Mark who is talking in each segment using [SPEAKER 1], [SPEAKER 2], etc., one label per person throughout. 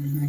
[SPEAKER 1] श्री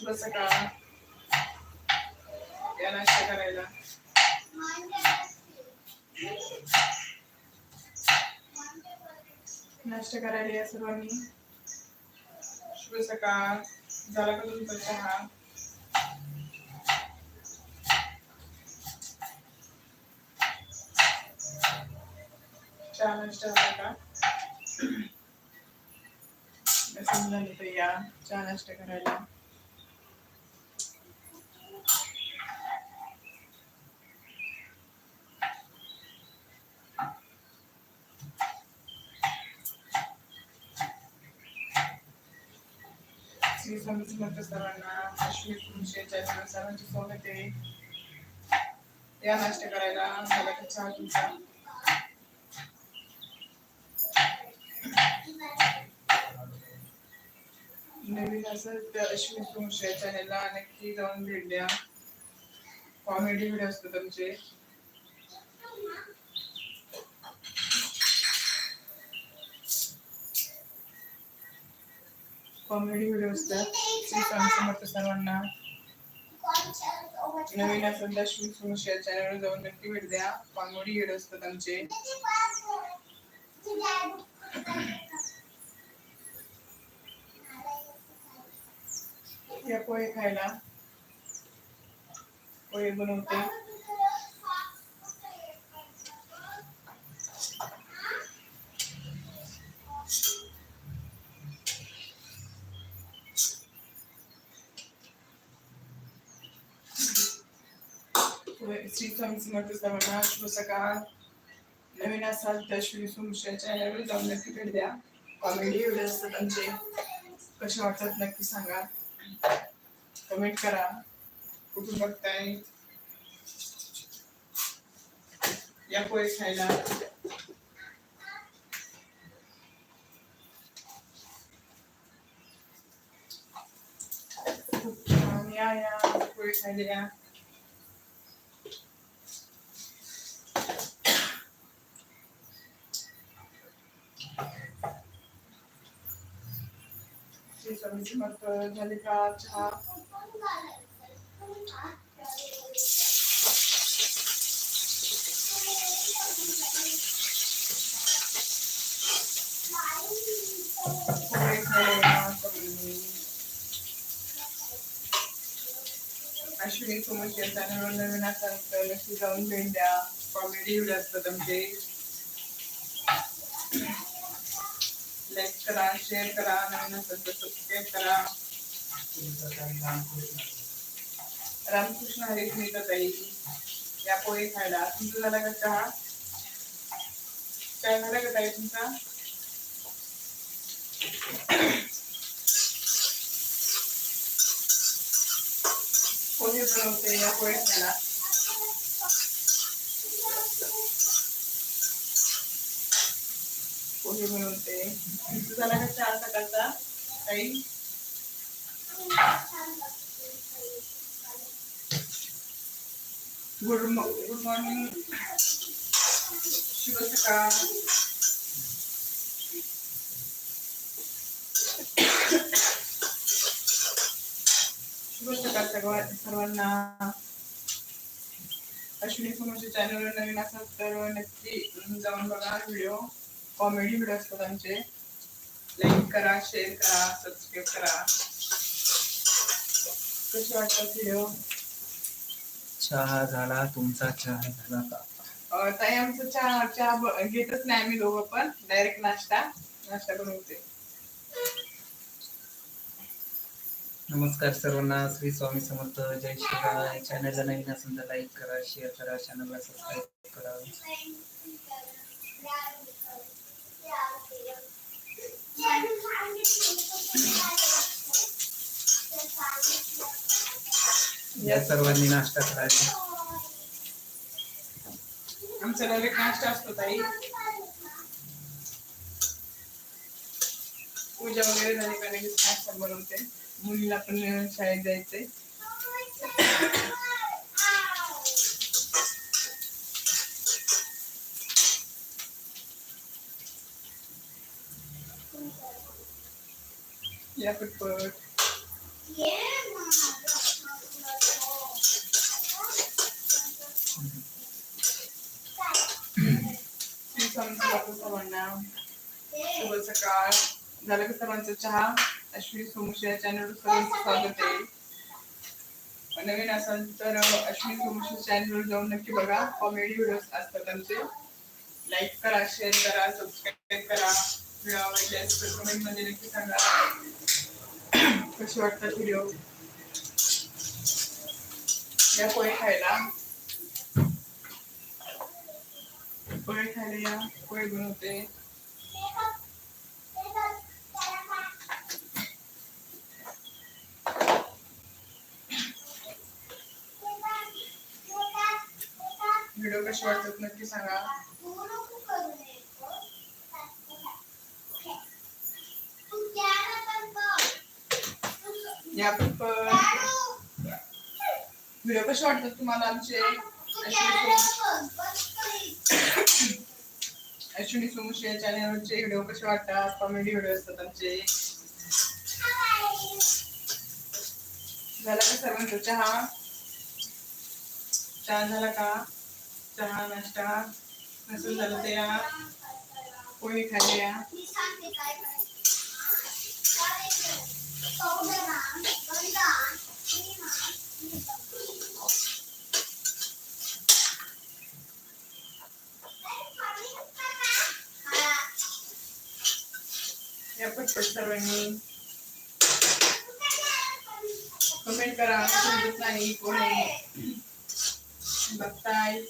[SPEAKER 1] सर्वांना श्री या नाश्ता करायला. नाश्ता करायला या सर्वांनी. शुभ सकाळ झाला का तुमचा चहा? चहा नाश्ता झाला का? समजा तर या चहा नाश्ता करायला. श्री स्वामी समर्थ सर्वांना अश्विनी तुमचे चॅनल सर्वांचे स्वागत आहे. या नाश्ता करायला मला तर चहा तुमचा. नवीन असेल तर अश्विनी तुमचे चॅनलला नक्की जाऊन भेट द्या. कॉमेडी व्हिडिओ असतात तुमचे. कॉमेडी व्हिडिओ असतात. श्री समर्थ सर्वांना. नवीन असेल तर समस्या तुमचे चॅनलवर जाऊन नक्की भेट द्या. कॉमेडी व्हिडिओ असतात आमचे. या पोहे खायला. पोहे बनवते पोहे- श्री स्वामी समर्थ सर्वांना शुभ सकाळ नवीन असाल तर श्री सुमशा चॅनलवर जाऊन नक्की भेट द्या कॉमेडी व्हिडिओ असतात आमचे कसे वाटतात नक्की सांगा कमेंट करा कुठून बघताय या पोहे खायला खूप छान या या पोहे खायला या श्री स्वामी समर्थ झाले का चहा पोहे खायला या सगळ्यांनी. अश्विनी सोमन चॅनलवर नवीन असाल तर नक्की जाऊन भेट द्या कॉमेडी व्हिडिओ असतात आमचे लाईक करा शेअर करा नवीन असेल तर सबस्क्राईब करा. रामकृष्ण हरी स्मिता ताई या पोळी खायला. तुमचा झाला का चहा? चहा झाला का ताई तुमचा? पोहे बनवते या पोळी खायला. पोहे बनवते झाला का चार सकाळचा काही गुड गुड मॉर्निंग शुभ सकाळ. सर्वांना. अश्विनी कुमारच्या चॅनलवर नवीन असाल तर नक्की जाऊन बघा व्हिडिओ कॉमेडी व्हिडिओ असतात आमचे. लाईक करा शेअर करा सबस्क्राईब करा. कसे वाटतात व्हिडिओ
[SPEAKER 2] चहा झाला तुमचा चहा झाला का
[SPEAKER 1] अं, ताई आमचं चहा चहा ब- घेतच नाही आम्ही दोघं पण. डायरेक्ट नाश्ता नाश्ता बनवते
[SPEAKER 2] नमस्कार सर्वांना श्री स्वामी समर्थ जय श्रीराय चॅनलला नवीन असेल तर लाईक करा शेअर करा चॅनलला सबस्क्राईब करा. या सर्वांनी नाश्ता करायचा.
[SPEAKER 1] आमचा डायरेक्ट नाश्ता असतो ताई. पूजा वगैरे झाली का लगेच नाश्ता बनवते. मुलीला पण शाळेत जायचंय. या पटपट सर्वांना शुभ सकाळ झालं का सर्वांचा चहा अश्विनी सोमुशी या चॅनलवर सर्वांचं स्वागत आहे नवीन असाल तर अश्विनी सोमुशी चॅनलवर जाऊन नक्की बघा कॉमेडी व्हिडिओज असतात आमचे लाईक करा शेअर करा सबस्क्राईब करा व्हिडिओ कमेंटमध्ये नक्की सांगा कसे वाटतात व्हिडिओ या पोहे खायला. पोहे खायला या. पोहे बनवते. व्हिडिओ कसे वाटतात नक्की सांगा या पण व्हिडिओ कसे वाटतात तुम्हाला आमचे? अश्विनी सोमू- सोमुशी या चॅनलवरचे व्हिडिओ कसे वाटतात? कॉमेडी व्हिडिओ असतात आमचे. झाला का सर्वांचा चहा? चहा झाला का? चहा नाश्ता? नसून झालं ते या. पोहे खायला या. सर्वांनी. कमेंट करा. समजत कोण. आहे बघताय.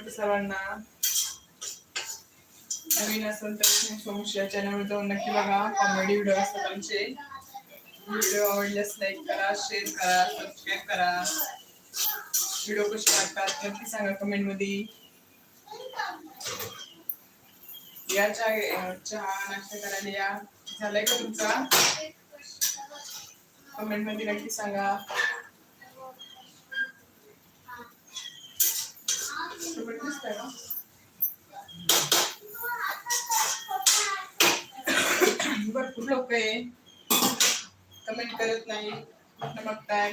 [SPEAKER 1] श्री सर्वांना. नवीन असेल तर सोमशी या चॅनलवर जाऊन नक्की बघा. कॉमेडी व्हिडिओ असतात आमचे. व्हिडिओ आवडल्यास लाईक करा शेअर करा सबस्क्राईब करा. व्हिडिओ कसे वाटतात नक्की सांगा कमेंटमध्ये या चहा चहा नाश्ता करायला या. झालाय का तुमचा? कमेंटमध्ये नक्की सांगा. भरपूर लोक आहे. कमेंट करत नाही. कुठं बघताय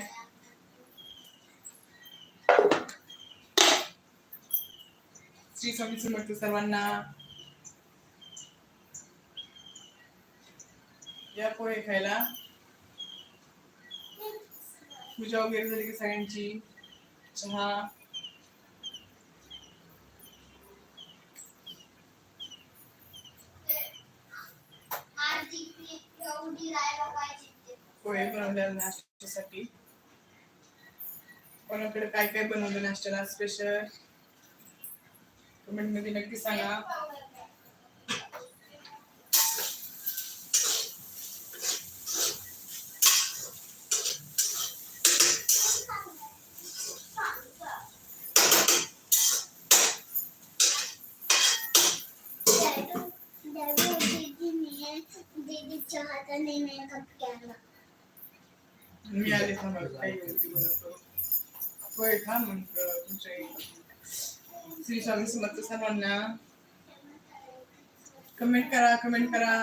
[SPEAKER 1] श्री स्वामी समर्थ सर्वांना. या पोहे खायला. पूजा वगैरे झाली की सगळ्यांची. चहा. पोहे बनवले नाश्त्यासाठी कोणाकडे काय काय बनवलं नाश्त्याला स्पेशल कमेंटमध्ये नक्की सांगा
[SPEAKER 3] दीदीच्या हाताने मेकअप केला
[SPEAKER 1] मी आले थांबा काही गोष्टी होय का मग तुमच्या श्री स्वामी समर्थ सर्वांना. कमेंट करा कमेंट करा.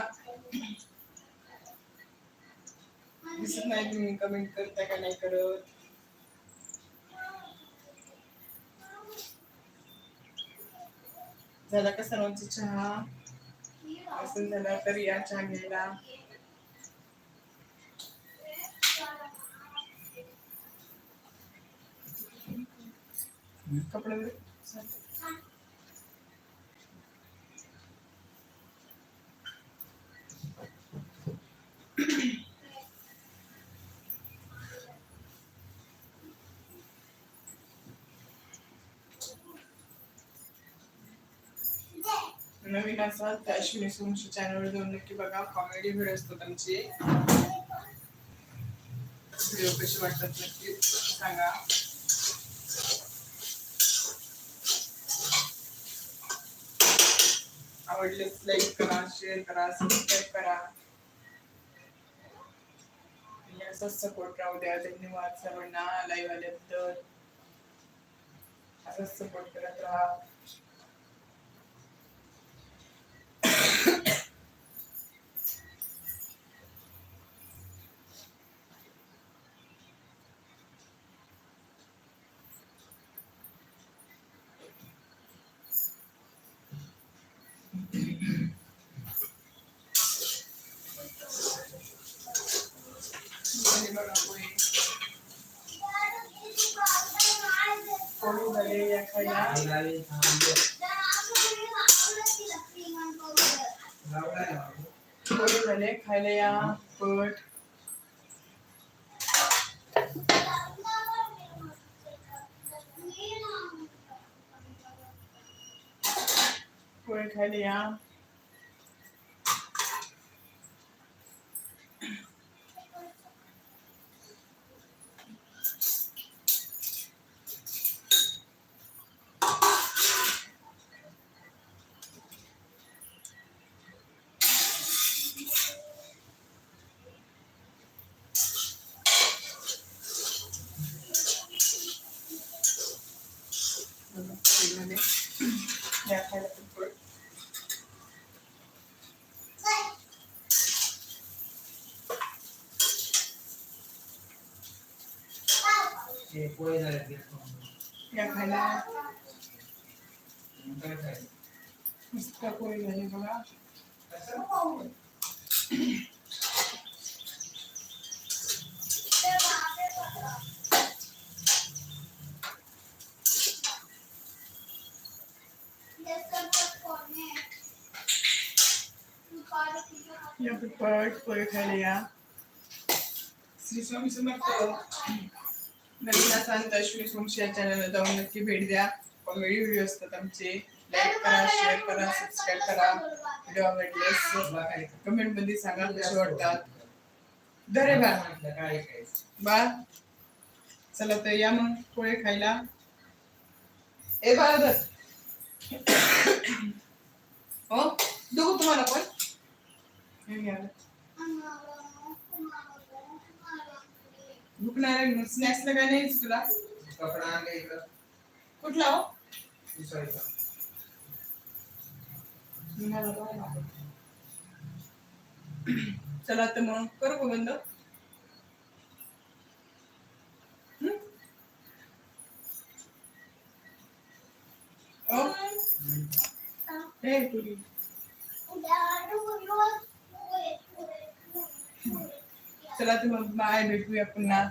[SPEAKER 1] दिसत नाही तुम्ही कमेंट करता का नाही करत? झाला का सर्वांचा चहा? असं झाला तर या चहा घ्यायला. कपडे नवीन असाल तर अश्विनी सोमशी चॅनलवर जाऊन नक्की बघा. कॉमेडी व्हिडिओ असतात आमचे व्हिडिओ कसे वाटतात नक्की सांगा. आवडले लाईक करा शेअर करा सबस्क्राईब करा. असंच सपोर्ट राहू द्या. धन्यवाद सर्वांना. लाईव्ह आल्याबद्दल. असंच सपोर्ट करत राहा आणि बघा पोहे. पोहे झाले या खायला झाले खायला या पट. पोहे खायला या बघा, पोहे झाले. या खायला पण पोहे.
[SPEAKER 2] ते पोहे झाले ते
[SPEAKER 1] या खायला.
[SPEAKER 2] काय
[SPEAKER 1] मस्त पोहे झाले बघा. या पट पोहे खायला या. श्री स्वामी समर्थ. नवीन असाल तर श्री सोमशी या चॅनलला जाऊन नक्की भेट द्या. कॉमेडी व्हिडिओ असतात आमचे. लाईक करा शेअर करा सबस्क्राईब करा. व्हिडिओ आवडल्यास कमेंटमध्ये सांगा कसे वाटतात. धरे बा बा चला तर या मग पोळे खायला. ए बाळा धर. हो? देऊ तुम्हाला पण? हे. भूक नाही स्नॅक्सला काय नाही तुला?
[SPEAKER 2] कपडा आणला इकडं
[SPEAKER 1] कुठला हो?
[SPEAKER 2] विसरायचा.
[SPEAKER 1] चला तर मग करू का बंद? हं? ओ हे पुरी. चला तर मग बाय भेटूया पुन्हा.